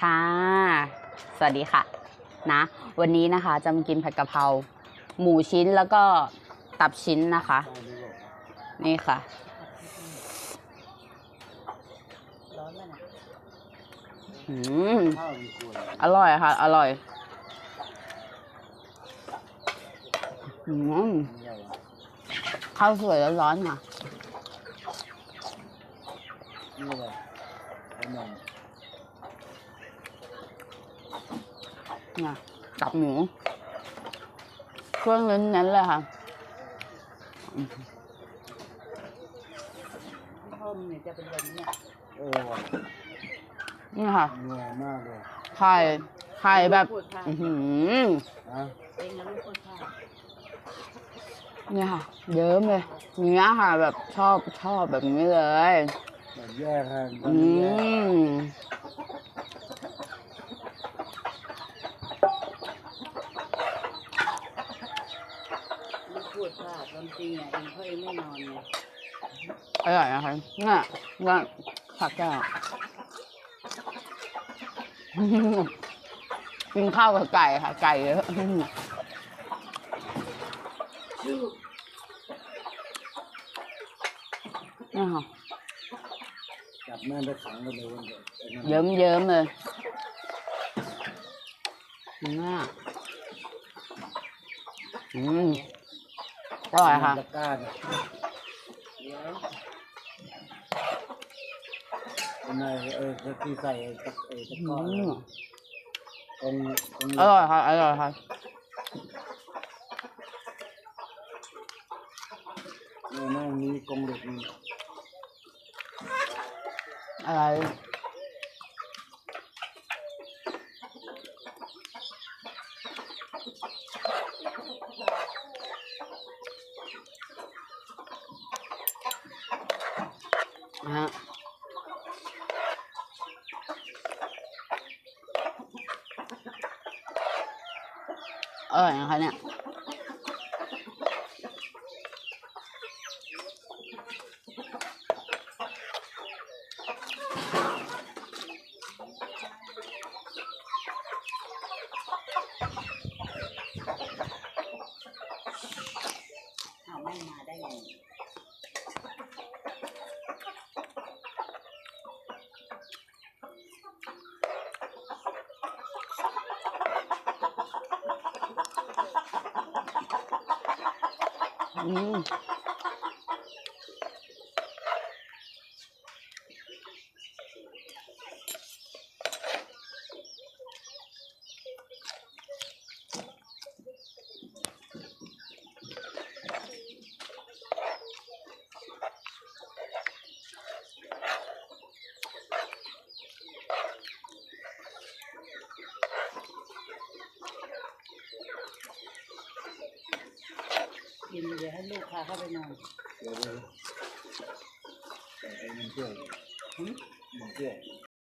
ค่ะ สวัสดีค่ะ นะ วันนี้นะคะจะมากินผัดกะเพราหมูชิ้นแล้วก็ตับชิ้นนะคะ นี่ค่ะ อืมข้าวมีควรอร่อยค่ะ อร่อย อืม ข้าวสวยแล้วร้อนๆค่ะ นี่เลยไอ้นม เนี่ยกับหมูเครื่องเน้นๆเลยค่ะพ่อมึงเนี่ยจะเป็นแบบนี้เนี่ยเออว่ะนี่ค่ะเหนื่อยมากเลยไข่ไข่แบบพูดค่ะอือหือนะเองแล้วไม่พูดค่ะเนี่ยค่ะ เยิ้มเลยเนื้อค่ะแบบชอบชอบแบบนี้เลยแบบแยกกันอืม ไม่พูดค่ะตอนจริงอะเองเพราเองไม่นอนไงอร่อยนะคะเนี่ยว่าผักแก้ว กินข้าวกับไก่ค่ะ ไก่เยอะนี่ยค่ะจับแม่งไปขังกันเลยวันเดียวไอ้นั่นเยิ้มเยิ้มๆเลยเนี่ยอืม อร่อยค่ะ ตะกร้าเนี่ยเดี๋ยวไอ้นายเออที่ใส่ไอ้ตะไอ้ตะกร้าอืมตรงตรงอร่อยค่ะ อร่อยค่ะ เนี่ยแม่งมีกรงเหล็กนี่ อะไร นะฮะอร่อยนะคะเนี่ย เอาไม่มาได้ไง อืม กินเดี๋ยวให้ลูกพาเข้าไปนอนเดี๋ยวเดี๋ยวแต่ไอ้มันเชื่อยมันเชื่อย